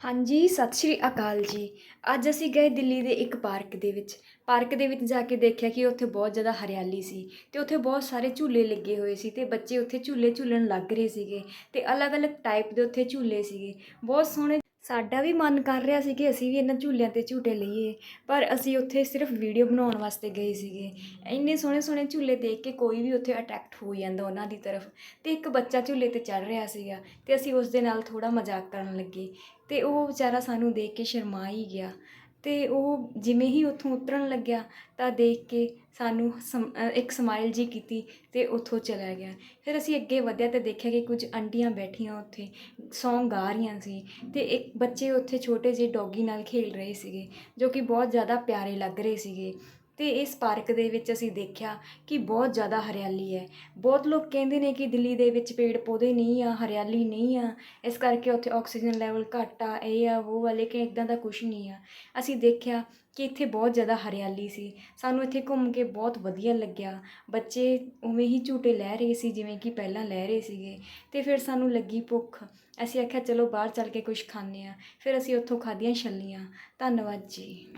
ਹਾਂਜੀ, ਸਤਿ ਸ਼੍ਰੀ ਅਕਾਲ ਜੀ। ਅੱਜ ਅਸੀਂ ਗਏ ਦਿੱਲੀ ਦੇ ਇੱਕ ਪਾਰਕ ਦੇ ਵਿੱਚ। ਪਾਰਕ ਦੇ ਵਿੱਚ ਜਾ ਕੇ ਦੇਖਿਆ ਕਿ ਉੱਥੇ ਬਹੁਤ ਜ਼ਿਆਦਾ ਹਰਿਆਲੀ ਸੀ ਤੇ ਉੱਥੇ ਬਹੁਤ ਸਾਰੇ ਝੂਲੇ ਲੱਗੇ ਹੋਏ ਸੀ ਤੇ ਬੱਚੇ ਉੱਥੇ ਝੂਲੇ ਝੂਲਣ ਲੱਗ ਰਹੇ ਸੀਗੇ ਤੇ ਅਲੱਗ-ਅਲੱਗ ਟਾਈਪ ਦੇ ਉੱਥੇ ਝੂਲੇ ਸੀਗੇ। ਬਹੁਤ ਸੋਹਣੇ ਸਾਡਾ ਵੀ ਮਨ ਕਰ ਰਿਹਾ ਸੀ ਕਿ ਅਸੀਂ ਵੀ ਇਹਨਾਂ ਝੂਲਿਆਂ ਤੇ ਝੂਟੇ ਲਈਏ, ਪਰ ਅਸੀਂ ਉੱਥੇ ਸਿਰਫ ਵੀਡੀਓ ਬਣਾਉਣ ਵਾਸਤੇ ਗਏ ਸੀਗੇ। ਇੰਨੇ ਸੋਹਣੇ ਸੋਹਣੇ ਝੂਲੇ ਦੇਖ ਕੇ ਕੋਈ ਵੀ ਉੱਥੇ ਅਟਰੈਕਟ ਹੋ ਜਾਂਦਾ ਉਹਨਾਂ ਦੀ ਤਰਫ ਅਤੇ ਇੱਕ ਬੱਚਾ ਝੂਲੇ ਤੇ ਚੜ੍ਹ ਰਿਹਾ ਸੀਗਾ ਅਤੇ ਅਸੀਂ ਉਸ ਦੇ ਨਾਲ ਥੋੜ੍ਹਾ ਮਜ਼ਾਕ ਕਰਨ ਲੱਗੇ ਅਤੇ ਉਹ ਵਿਚਾਰਾ ਸਾਨੂੰ ਦੇਖ ਕੇ ਸ਼ਰਮਾ ਹੀ ਗਿਆ। ਅਤੇ ਉਹ ਜਿਵੇਂ ਹੀ ਉੱਥੋਂ ਉਤਰਨ ਲੱਗਿਆ ਤਾਂ ਦੇਖ ਕੇ ਸਾਨੂੰ ਸਮ- ਇੱਕ ਸਮਾਈਲ ਜੀ ਕੀਤੀ ਅਤੇ ਉੱਥੋਂ ਚਲਾ ਗਿਆ। ਫਿਰ ਅਸੀਂ ਅੱਗੇ ਵਧਿਆ ਤਾਂ ਦੇਖਿਆ ਕਿ ਕੁਝ ਆਂਟੀਆਂ ਬੈਠੀਆਂ ਉੱਥੇ ਸੌਂਗ ਗਾ ਰਹੀਆਂ ਸੀ ਅਤੇ ਇੱਕ ਬੱਚੇ ਉੱਥੇ ਛੋਟੇ ਜਿਹੇ ਡੋਗੀ ਨਾਲ ਖੇਡ ਰਹੇ ਸੀਗੇ, ਜੋ ਕਿ ਬਹੁਤ ਜ਼ਿਆਦਾ ਪਿਆਰੇ ਲੱਗ ਰਹੇ ਸੀਗੇ। ਤੇ ਇਸ ਪਾਰਕ ਦੇ ਵਿੱਚ ਅਸੀਂ ਦੇਖਿਆ ਕਿ ਬਹੁਤ ਜ਼ਿਆਦਾ ਹਰਿਆਲੀ ਹੈ। ਬਹੁਤ ਲੋਕ ਕਹਿੰਦੇ ਨੇ ਕਿ ਦਿੱਲੀ ਦੇ ਵਿੱਚ ਪੇੜ ਪੌਦੇ ਨਹੀਂ ਆ, ਹਰਿਆਲੀ ਨਹੀਂ ਆ। ਇਸ ਕਰਕੇ ਉੱਥੇ ਆਕਸੀਜਨ ਲੈਵਲ ਘੱਟ ਆ, ਇਹ ਆ, ਉਹ ਵਾਲੇ ਕਿ ਇਦਾਂ ਦਾ ਕੁਝ ਨਹੀਂ ਆ। ਅਸੀਂ ਦੇਖਿਆ ਕਿ ਇੱਥੇ ਬਹੁਤ ਜ਼ਿਆਦਾ ਹਰਿਆਲੀ ਸੀ। ਸਾਨੂੰ ਇੱਥੇ ਘੁੰਮ ਕੇ ਬਹੁਤ ਵਧੀਆ ਲੱਗਿਆ। ਬੱਚੇ ਉਵੇਂ ਹੀ ਝੂਟੇ ਲੈ ਰਹੇ ਸੀ, ਜਿਵੇਂ ਕਿ ਪਹਿਲਾਂ ਲੈ ਰਹੇ ਸੀਗੇ। ਤੇ ਫਿਰ ਸਾਨੂੰ ਲੱਗੀ ਭੁੱਖ। ਅਸੀਂ ਆਖਿਆ, ਚਲੋ ਬਾਹਰ ਚੱਲ ਕੇ ਕੁਝ ਖਾਂਦੇ ਆ ਫਿਰ ਅਸੀਂ ਉੱਥੋਂ ਖਾਧੀਆਂ ਛੱਲੀਆਂ। ਧੰਨਵਾਦ ਜੀ।